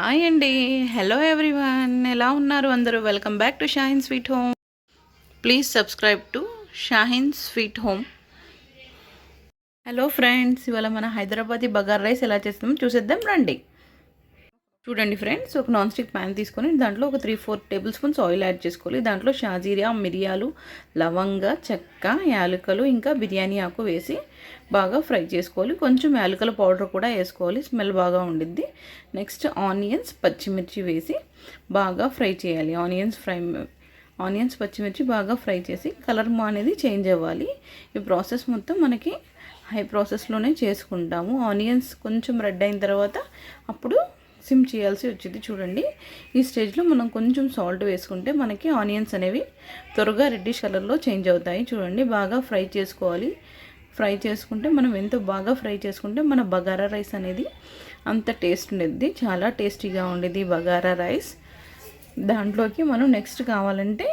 Hi అండి. Hello everyone. ఎలా ఉన్నారు అందరూ? Welcome back to Shaheen sweet home. Please subscribe to Shaheen sweet home. Hello friends ఇవాళ మన హైదరాబాదీ బగార్ రైస్ ఎలా చేస్తామో చూసేద్దాం రండి. చూడండి ఫ్రెండ్స్ ఒక నాన్ స్టిక్ ప్యాన్ తీసుకొని దాంట్లో ఒక three four tablespoons oil add చేసుకోవాలి. దాంట్లో షాజీరియా మిరియాలు లవంగ చెక్క యాలకలు ఇంకా బిర్యానీ ఆకు వేసి బాగా ఫ్రై చేసుకోవాలి. కొంచెం యాలకల పౌడర్ కూడా వేసుకోవాలి. స్మెల్ బాగా ఉండిద్ది. నెక్స్ట్ ఆనియన్స్ పచ్చిమిర్చి వేసి బాగా ఫ్రై చేయాలి. ఆనియన్స్ ఫ్రై ఆనియన్స్ పచ్చిమిర్చి బాగా ఫ్రై చేసి కలర్ అనేది చేంజ్ అవ్వాలి. ఈ ప్రాసెస్ మొత్తం మనకి హై ప్రాసెస్లోనే చేసుకుంటాము. ఆనియన్స్ కొంచెం రెడ్ అయిన తర్వాత అప్పుడు సిమ్ చేయాల్సి వచ్చింది చూడండి. ఈ స్టేజ్లో మనం కొంచెం సాల్ట్ వేసుకుంటే మనకి ఆనియన్స్ అనేవి త్వరగా రెడ్డిష్ కలర్లో చేంజ్ అవుతాయి. చూడండి బాగా ఫ్రై చేసుకోవాలి. ఫ్రై చేసుకుంటే మనం ఎంతో బాగా ఫ్రై చేసుకుంటే మన బగారా రైస్ అనేది అంత టేస్ట్ ఉండేది. చాలా టేస్టీగా ఉండేది బగారా రైస్ దాంట్లోకి మనం నెక్స్ట్ కావాలంటే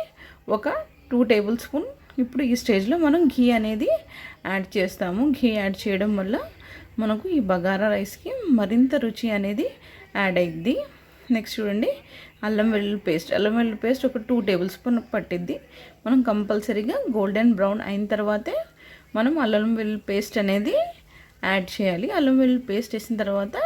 ఒక టూ టేబుల్ స్పూన్ ఇప్పుడు ఈ స్టేజ్లో మనం ఘీ అనేది యాడ్ చేస్తాము. ఘీ యాడ్ చేయడం వల్ల మనకు ఈ బగారా రైస్కి మరింత రుచి అనేది యాడ్ అయింది నెక్స్ట్ చూడండి అల్లం వెల్లుల్లి పేస్ట్. అల్లం వెల్లుల్లి పేస్ట్ ఒక టూ టేబుల్ స్పూన్ పట్టిద్ది. మనం కంపల్సరీగా గోల్డెన్ బ్రౌన్ అయిన తర్వాతే మనం అల్లం వెల్లుల్లి పేస్ట్ అనేది యాడ్ చేయాలి. అల్లం వెల్లుల్లి పేస్ట్ వేసిన తర్వాత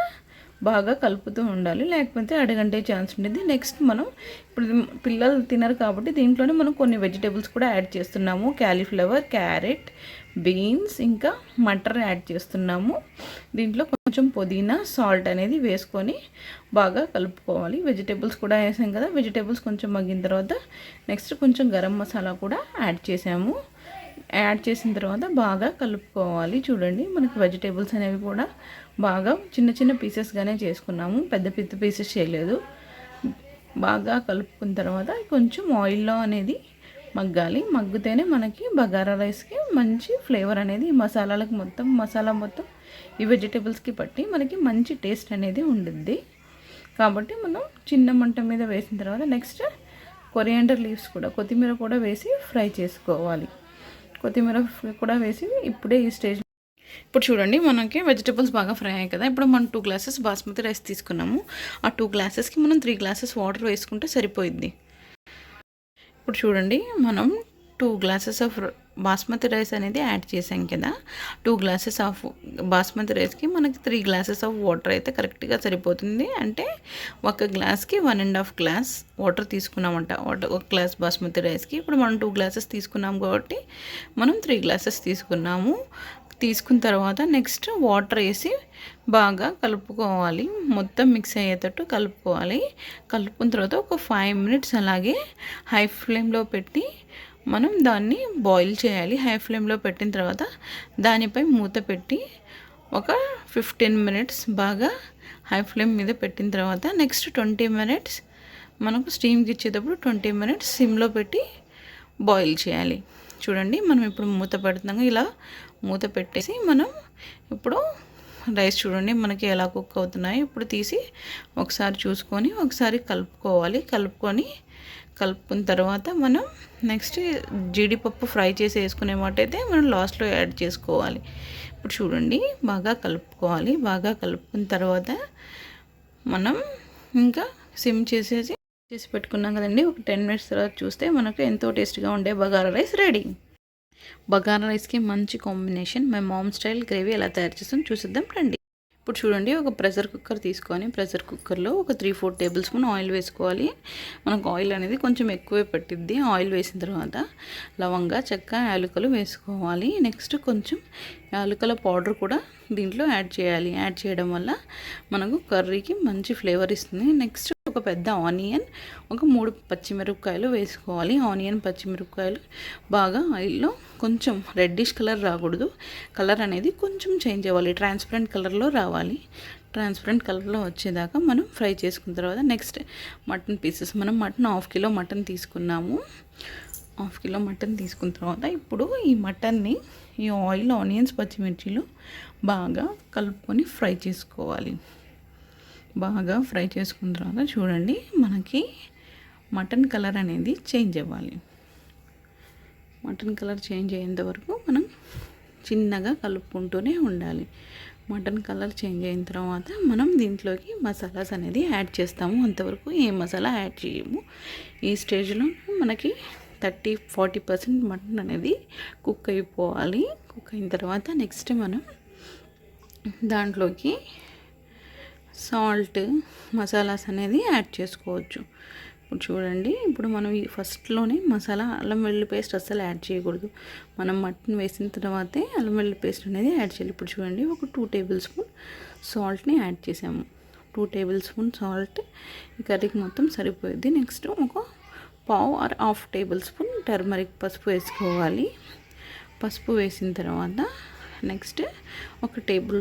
బాగా కలుపుతూ ఉండాలి. లేకపోతే అడగంటే ఛాన్స్ ఉండేది. నెక్స్ట్ మనం ఇప్పుడు పిల్లలు తినరు కాబట్టి దీంట్లోనే మనం కొన్ని వెజిటేబుల్స్ కూడా యాడ్ చేస్తున్నాము. క్యాలీఫ్లవర్ క్యారెట్ బీన్స్ ఇంకా మటర్ యాడ్ చేస్తున్నాము. దీంట్లో కొంచెం పుదీనా సాల్ట్ అనేది వేసుకొని బాగా కలుపుకోవాలి. వెజిటేబుల్స్ కూడా వేసాం కదా వెజిటేబుల్స్ కొంచెం మగ్గిన తర్వాత నెక్స్ట్ కొంచెం గరం మసాలా కూడా యాడ్ చేసాము. యాడ్ చేసిన తర్వాత బాగా కలుపుకోవాలి. చూడండి మనకి వెజిటేబుల్స్ అనేవి కూడా బాగా చిన్న చిన్న పీసెస్గానే చేసుకున్నాము. పెద్ద పెద్ద పీసెస్ చేయలేదు. బాగా కలుపుకున్న తర్వాత కొంచెం ఆయిల్లో అనేది మగ్గాలి. మగ్గితేనే మనకి బగారా రైస్కి మంచి ఫ్లేవర్ అనేది మసాలాలకు మొత్తం మసాలా మొత్తం ఈ వెజిటేబుల్స్కి పట్టి మనకి మంచి టేస్ట్ అనేది ఉండుద్ది. కాబట్టి మనం చిన్న మంట మీద వేసిన తర్వాత నెక్స్ట్ కొరియాండర్ లీవ్స్ కూడా కొత్తిమీర కూడా వేసి ఫ్రై చేసుకోవాలి. కొత్తిమీర కూడా వేసి ఇప్పుడే ఈ స్టేజ్ ఇప్పుడు చూడండి మనకి వెజిటేబుల్స్ బాగా ఫ్రై అయ్యాయి కదా. ఇప్పుడు మనం టూ గ్లాసెస్ బాస్మతి రైస్ తీసుకున్నాము. ఆ టూ గ్లాసెస్కి మనం త్రీ గ్లాసెస్ వాటర్ వేసుకుంటే సరిపోయింది ఇప్పుడు చూడండి మనం two glasses of basmati rice అనేది యాడ్ చేసాం కదా. టూ గ్లాసెస్ ఆఫ్ బాస్మతి రైస్కి మనకి త్రీ గ్లాసెస్ ఆఫ్ వాటర్ అయితే కరెక్ట్గా సరిపోతుంది. అంటే ఒక గ్లాస్కి one and half glass water తీసుకున్నామంట. Water ఒక గ్లాస్ బాస్మతి రైస్కి ఇప్పుడు మనం టూ గ్లాసెస్ తీసుకున్నాం కాబట్టి మనం త్రీ గ్లాసెస్ తీసుకున్నాము. తీసుకున్న తర్వాత నెక్స్ట్ వాటర్ వేసి బాగా కలుపుకోవాలి. మొత్తం మిక్స్ అయ్యేటట్టు కలుపుకోవాలి. కలుపుకున్న తర్వాత ఒక ఫైవ్ మినిట్స్ అలాగే హై ఫ్లేమ్లో పెట్టి మనం దాన్ని బాయిల్ చేయాలి. హై ఫ్లేమ్లో పెట్టిన తర్వాత దానిపై మూత పెట్టి ఒక ఫిఫ్టీన్ మినిట్స్ బాగా హై ఫ్లేమ్ మీద పెట్టిన తర్వాత నెక్స్ట్ ట్వంటీ మినిట్స్ మనకు స్టీమ్కి ఇచ్చేటప్పుడు ట్వంటీ మినిట్స్ సిమ్లో పెట్టి బాయిల్ చేయాలి. చూడండి మనం ఇప్పుడు మూత పెడుతున్నాం ఇలా మూత పెట్టేసి మనం ఇప్పుడు రైస్ చూడండి మనకి ఎలా కుక్ అవుతున్నాయి. ఇప్పుడు తీసి ఒకసారి చూసుకొని ఒకసారి కలుపుకోవాలి. కలుపుకొని కలుపుకున్న తర్వాత మనం నెక్స్ట్ జీడిపప్పు ఫ్రై చేసి వేసుకునే మాట అయితే మనం లాస్ట్లో యాడ్ చేసుకోవాలి. ఇప్పుడు చూడండి బాగా కలుపుకోవాలి. బాగా కలుపుకున్న తర్వాత మనం ఇంకా సిమ్ చేసేసి చేసి పెట్టుకున్నాం కదండి. ఒక టెన్ మినిట్స్ తర్వాత చూస్తే మనకు ఎంతో టేస్ట్గా ఉండే బగారా రైస్ రెడీ. బగారా రైస్కి మంచి కాంబినేషన్. మేము మామ్ స్టైల్ గ్రేవీ ఎలా తయారు చేస్తాం చూసిద్దాం రండి. ఇప్పుడు చూడండి ఒక ప్రెషర్ కుక్కర్ తీసుకొని ప్రెషర్ కుక్కర్లో ఒక three four tablespoon oil వేసుకోవాలి. మనకు ఆయిల్ అనేది కొంచెం ఎక్కువే పట్టిద్ది. ఆయిల్ వేసిన తర్వాత లవంగా చెక్క యాలకులు వేసుకోవాలి. నెక్స్ట్ కొంచెం యాలకుల పౌడర్ కూడా దీంట్లో యాడ్ చేయాలి. యాడ్ చేయడం వల్ల మనకు కర్రీకి మంచి ఫ్లేవర్ ఇస్తుంది. నెక్స్ట్ ఒక పెద్ద ఆనియన్ ఒక మూడు పచ్చిమిరపకాయలు వేసుకోవాలి. ఆనియన్ పచ్చిమిరపకాయలు బాగా ఆయిల్లో కొంచెం రెడ్డిష్ కలర్ రాకూడదు. కలర్ అనేది కొంచెం చేంజ్ అవ్వాలి. ట్రాన్స్పరెంట్ కలర్లో రావాలి. ట్రాన్స్పరెంట్ కలర్లో వచ్చేదాకా మనం ఫ్రై చేసుకున్న తర్వాత నెక్స్ట్ మటన్ పీసెస్ మనం మటన్ హాఫ్ కిలో మటన్ తీసుకున్నాము. హాఫ్ కిలో మటన్ తీసుకున్న తర్వాత ఇప్పుడు ఈ మటన్ని ఈ ఆయిల్ ఆనియన్స్ పచ్చిమిర్చిలు బాగా కలుపుకొని ఫ్రై చేసుకోవాలి. బాగా ఫ్రై చేసుకున్న తర్వాత చూడండి మనకి మటన్ కలర్ అనేది చేంజ్ అవ్వాలి. మటన్ కలర్ చేంజ్ అయ్యేంత వరకు మనం చిన్నగా కలుపుకుంటూనే ఉండాలి. మటన్ కలర్ చేంజ్ అయిన తర్వాత మనం దీంట్లోకి మసాలాస్ అనేది యాడ్ చేస్తాము. అంతవరకు ఏ మసాలా యాడ్ చేయము. ఈ స్టేజ్లో మనకి థర్టీ ఫార్టీ పర్సెంట్ మటన్ అనేది కుక్ అయిపోవాలి. కుక్ అయిన తర్వాత నెక్స్ట్ మనం దాంట్లోకి సాల్ట్ మసాలాస్ అనేది యాడ్ చేసుకోవచ్చు. ఇప్పుడు చూడండి ఇప్పుడు మనం ఈ ఫస్ట్లోనే మసాలా అల్లం వెల్లుల్లి పేస్ట్ అస్సలు యాడ్ చేయకూడదు. మనం మటన్ వేసిన తర్వాతే అల్లం వెల్లుల్లి పేస్ట్ అనేది యాడ్ చేయాలి. ఇప్పుడు చూడండి ఒక టూ టేబుల్ స్పూన్ సాల్ట్ని యాడ్ చేసాము. టూ టేబుల్ స్పూన్ సాల్ట్ ఈ కర్రీకి మొత్తం సరిపోయింది. నెక్స్ట్ ఒక పావు or half tablespoon turmeric పసుపు వేసుకోవాలి. పసుపు వేసిన తర్వాత నెక్స్ట్ ఒక టేబుల్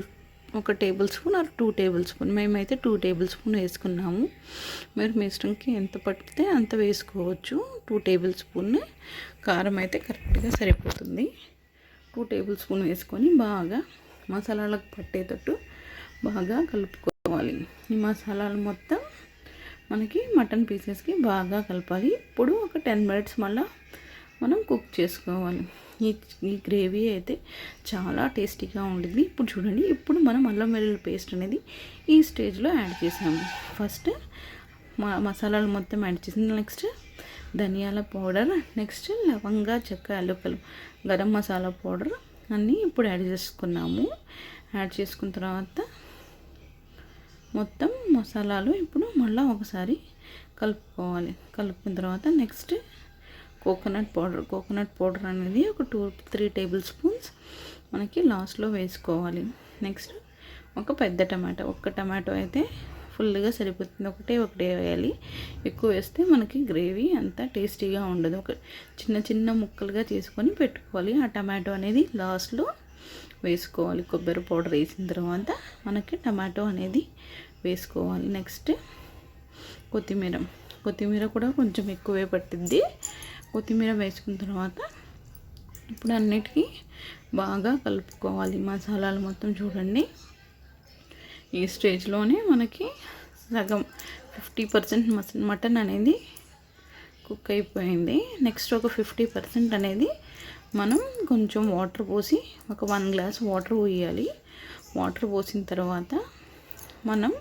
ఒక tablespoon or two tablespoon. మేమైతే టూ టేబుల్ స్పూన్ వేసుకున్నాము. మీరు మీ ఇష్టంకి ఎంత పట్టితే అంత వేసుకోవచ్చు. టూ టేబుల్ స్పూన్ కారం అయితే కరెక్ట్గా సరిపోతుంది. టూ టేబుల్ స్పూన్ వేసుకొని బాగా మసాలాలకు పట్టేటట్టు బాగా కలుపుకోవాలి. ఈ మసాలాలు మొత్తం మనకి మటన్ పీసెస్కి బాగా కలపాలి. ఇప్పుడు ఒక టెన్ మినిట్స్ మళ్ళీ మనం కుక్ చేసుకోవాలి. ఈ ఈ గ్రేవీ అయితే చాలా టేస్టీగా ఉండేది. ఇప్పుడు చూడండి ఇప్పుడు మనం అల్లం వెల్లుల్లి పేస్ట్ అనేది ఈ స్టేజ్లో యాడ్ చేసాము ఫస్ట్ మసాలాలు మొత్తం యాడ్ చేసింది నెక్స్ట్ ధనియాల పౌడర్ నెక్స్ట్ లవంగా చెక్క యాలకులు గరం మసాలా పౌడర్ అన్నీ ఇప్పుడు యాడ్ చేసుకున్నాము. యాడ్ చేసుకున్న తర్వాత మొత్తం మసాలాలు ఇప్పుడు మళ్ళీ ఒకసారి కలుపుకోవాలి. కలుపుకున్న తర్వాత next coconut powder coconut powder అనేది ఒక టూ త్రీ టేబుల్ స్పూన్స్ మనకి లాస్ట్లో వేసుకోవాలి. నెక్స్ట్ ఒక పెద్ద టమాటో ఒక్క టమాటో అయితే ఫుల్గా సరిపోతుంది. ఒకటే ఒకటే వేయాలి. ఎక్కువ వేస్తే మనకి గ్రేవీ అంత టేస్టీగా ఉండదు. ఒక చిన్న చిన్న ముక్కలుగా చేసుకొని పెట్టుకోవాలి. ఆ టమాటో అనేది లాస్ట్లో వేసుకోవాలి. కొబ్బరి పౌడర్ వేసిన తర్వాత మనకి టమాటో అనేది వేసుకోవాలి. నెక్స్ట్ కొత్తిమీర. కొత్తిమీర కూడా కొంచెం ఎక్కువే పట్టిద్ది. కొత్తిమీర వేసుకున్న తర్వాత ఇప్పుడు అన్నిటికీ బాగా కలుపుకోవాలి. మసాలాలు మొత్తం చూడండి. ఈ స్టేజ్లోనే మనకి సగం ఫిఫ్టీ పర్సెంట్ మటన్ అనేది కుక్ అయిపోయింది. నెక్స్ట్ ఒక ఫిఫ్టీ పర్సెంట్ అనేది మనం కొంచెం వాటర్ పోసి ఒక వన్ గ్లాస్ వాటర్ పోయాలి. వాటర్ పోసిన తర్వాత మనం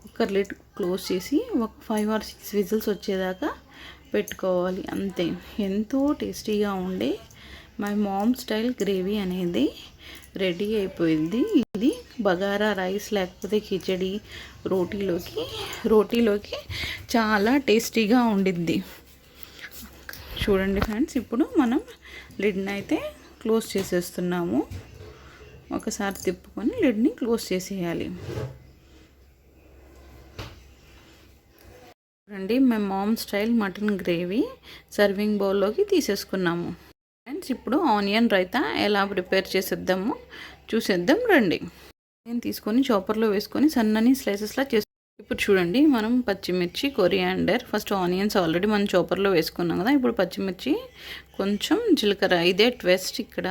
కుక్కర్ లిడ్ క్లోజ్ చేసి ఒక ఫైవ్ ఆర్ సిక్స్ విజిల్స్ వచ్చేదాకా పెట్టుకోవాలి అంతే. ఎంతో టేస్టీగా ఉండే మై మామ్ స్టైల్ గ్రేవీ అనేది రెడీ అయిపోయింది. ఇది బగారా రైస్ లేకపోతే కిచడి రోటీలోకి రోటీలోకి చాలా టేస్టీగా ఉండిద్ది. చూడండి ఫ్రెండ్స్ ఇప్పుడు మనం లిడ్ని అయితే క్లోజ్ చేసేస్తున్నాము. ఒకసారి తిప్పుకొని లిడ్ని క్లోజ్ చేసేయాలి. చూడండి మేము mom style mutton gravy serving బౌల్లోకి తీసేసుకున్నాము. ఫ్రెండ్స్ ఇప్పుడు ఆనియన్ రైతా ఎలా ప్రిపేర్ చేసేద్దాము చూసేద్దాం రండి. నేను తీసుకొని చాపర్లో వేసుకొని సన్నని స్లైసెస్లా చేసి ఇప్పుడు చూడండి మనం పచ్చిమిర్చి కొరియాండర్ ఫస్ట్ ఆనియన్స్ ఆల్రెడీ మనం చాపర్లో వేసుకున్నాం కదా ఇప్పుడు పచ్చిమిర్చి కొంచెం జీలకర్ర ఇదే ట్వెస్ట్ ఇక్కడ.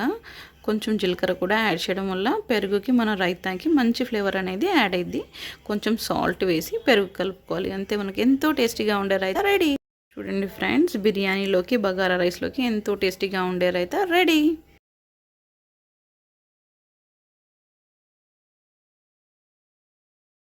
కొంచెం జీలకర్ర కూడా యాడ్ చేయడం వల్ల పెరుగుకి మన రైతాకి మంచి ఫ్లేవర్ అనేది యాడ్ అయింది కొంచెం సాల్ట్ వేసి పెరుగు కలుపుకోవాలి. అంతే మనకి ఎంతో టేస్టీగా ఉండే రైతా రెడీ. చూడండి ఫ్రెండ్స్ బిర్యానీలోకి బగారా రైస్లోకి ఎంతో టేస్టీగా ఉండే రైతా రెడీ.